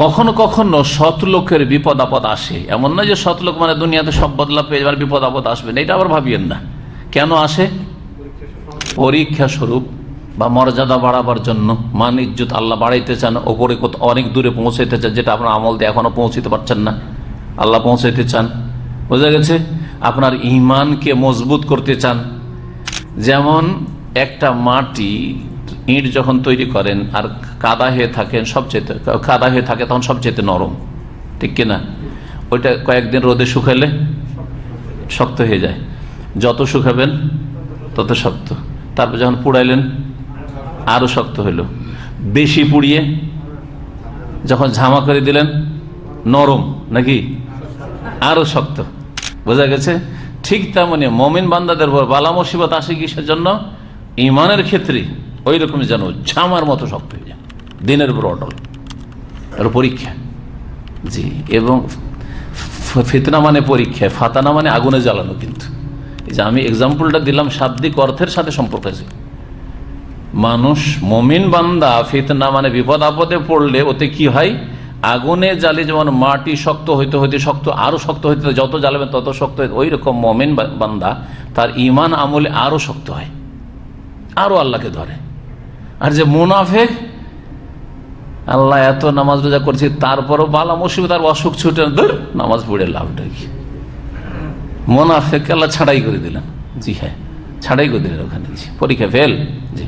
কখনো কখনো সৎ লোকের বিপদ আপদ আসে। এমন না যে সৎ লোক মানে দুনিয়াতে সব বদলা পেয়ে যাবার বিপদ আপদ আসবে না। এটা আবার ভাবিয়েন না। কেন আসে? পরীক্ষা স্বরূপ বা মর্যাদা বাড়াবার জন্য। মান ইজ্জত আল্লাহ বাড়াইতে চান, ওপরে অনেক দূরে পৌঁছাইতে চান, যেটা আপনার আমল দিয়ে এখনও পৌঁছতে পারছেন না। আল্লাহ পৌঁছাইতে চান। বোঝা গেছে? আপনার ইমানকে মজবুত করতে চান। যেমন একটা মাটি ইট যখন তৈরি করেন আর কাদা হয়ে থাকেন সবচেয়ে, কাদা হয়ে থাকে তখন সবচেয়ে নরম, ঠিক কিনা? ওইটা কয়েকদিন রোদে শুকালে শক্ত হয়ে যায়। যত শুকাবেন তত শক্ত। তারপর যখন পুড়াইলেন, আরও শক্ত হইল। বেশি পুড়িয়ে যখন ঝামা করে দিলেন, নরম নাকি? আরও শক্ত। বোঝা গেছে? ঠিক তেমনি মমিন বান্দাদের বালা মুসিবত আসে কিসের জন্য? ইমানের ক্ষেত্রে। ওই রকম যেন ঝামার মতো শক্ত হয়ে যায়। দিনের উপর অটল। পরীক্ষা। জি, এবং ফিতনা মানে পরীক্ষা, ফাতানা মানে আগুনে জ্বালানো কিন্তু। এই যে আমি এক্সাম্পলটা দিলাম, শাব্দিক অর্থের সাথে সম্পর্ক আছে। মানুষ, মমিন বান্দা, ফিতনা মানে বিপদ আপদে পড়লে ওতে কি হয়? আগুনে জ্বালে যেমন মাটি শক্ত হইতে হইতে শক্ত, আরও শক্ত হইতে যত জ্বালাবেন তত শক্ত হইতে ওই রকম মমিন বান্দা, তার ইমান আমলে আরও শক্ত হয়। আরও আল্লাহকে ধরে। আর যে মুনাফেক, আল্লাহ এত নামাজ রোজা করছে, তারপরও বালা মুসিবত অসুখ ছুটে ধর, নামাজ পড়ে লাভটা কি মোনাফেক আল্লাহ ছাড়াই করে দিলেন। জি হ্যাঁ ছাড়াই করে দিলেন ওখানে। পরীক্ষা ফেল। জি।